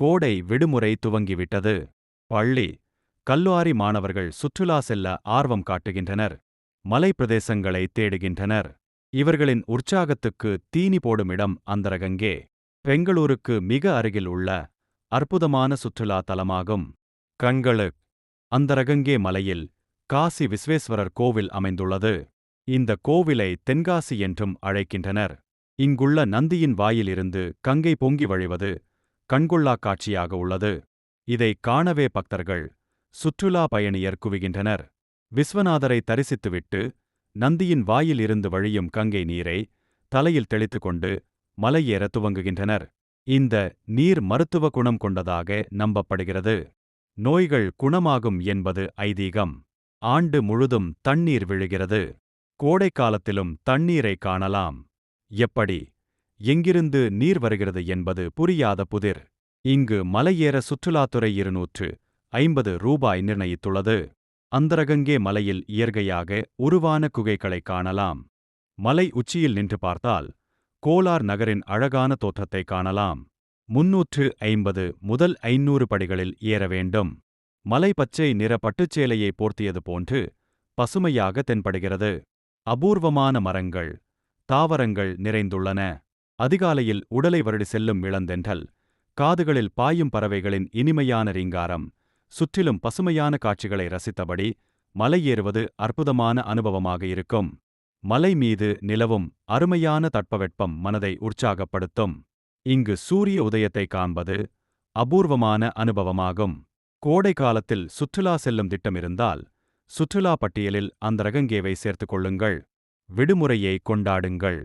கோடை விடுமுறை துவங்கிவிட்டது. பள்ளி கல்லூரி மாணவர்கள் சுற்றுலா செல்ல ஆர்வம் காட்டுகின்றனர். மலைப்பிரதேசங்களை தேடுகின்றனர். இவர்களின் உற்சாகத்துக்கு தீனி போடும் இடம் அந்தரகங்கே. பெங்களூருக்கு மிக அருகில் உள்ள அற்புதமான சுற்றுலா தலமாகும். கண்களு அந்தரகங்கே மலையில் காசி விஸ்வேஸ்வரர் கோவில் அமைந்துள்ளது. இந்த கோவிலை தென்காசி என்றும் அழைக்கின்றனர். இங்குள்ள நந்தியின் வாயிலிருந்து கங்கை பொங்கி வழிவது கண்கொள்ளாக் காட்சியாக உள்ளது. இதை காணவே பக்தர்கள் சுற்றுலா பயணியர் குவிகின்றனர். விஸ்வநாதரை தரிசித்துவிட்டு நந்தியின் வாயில் இருந்து வழியும் கங்கை நீரை தலையில் தெளித்துக்கொண்டு மலையேற துவங்குகின்றனர். இந்த நீர் மருத்துவ குணம் கொண்டதாக நம்பப்படுகிறது. நோய்கள் குணமாகும் என்பது ஐதீகம். ஆண்டு முழுதும் தண்ணீர் விழுகிறது. கோடைக்காலத்திலும் தண்ணீரை காணலாம். எப்படி? எங்கிருந்து நீர் வருகிறது என்பது புரியாத புதிர். இங்கு மலையேற சுற்றுலாத்துறை இருநூற்று ஐம்பது ரூபாய் நிர்ணயித்துள்ளது. அந்தரகங்கே மலையில் இயற்கையாக உருவான குகைகளை காணலாம். மலை உச்சியில் நின்று பார்த்தால் கோலார் நகரின் அழகான தோற்றத்தை காணலாம். முன்னூற்று ஐம்பது முதல் ஐநூறு படிகளில் ஏற வேண்டும். மலை பச்சை நிற பட்டுச்சேலையை போர்த்தியது போன்று பசுமையாக தென்படுகிறது. அபூர்வமான மரங்கள் தாவரங்கள் நிறைந்துள்ளன. அதிகாலையில் உடலை வருடி செல்லும் இளந்தென்றல் காதுகளில் பாயும் பறவைகளின் இனிமையான ரீங்காரம் சுற்றிலும் பசுமையான காட்சிகளை ரசித்தபடி மலை ஏறுவது அற்புதமான அனுபவமாக இருக்கும். மலை மீது நிலவும் அருமையான தட்பவெட்பம் மனதை உற்சாகப்படுத்தும். இங்கு சூரிய உதயத்தை காண்பது அபூர்வமான அனுபவமாகும். கோடை காலத்தில் சுற்றுலா செல்லும் திட்டமிருந்தால் சுற்றுலா பட்டியலில் அந்த ரகங்கேவை சேர்த்துக் கொள்ளுங்கள். விடுமுறையை கொண்டாடுங்கள்.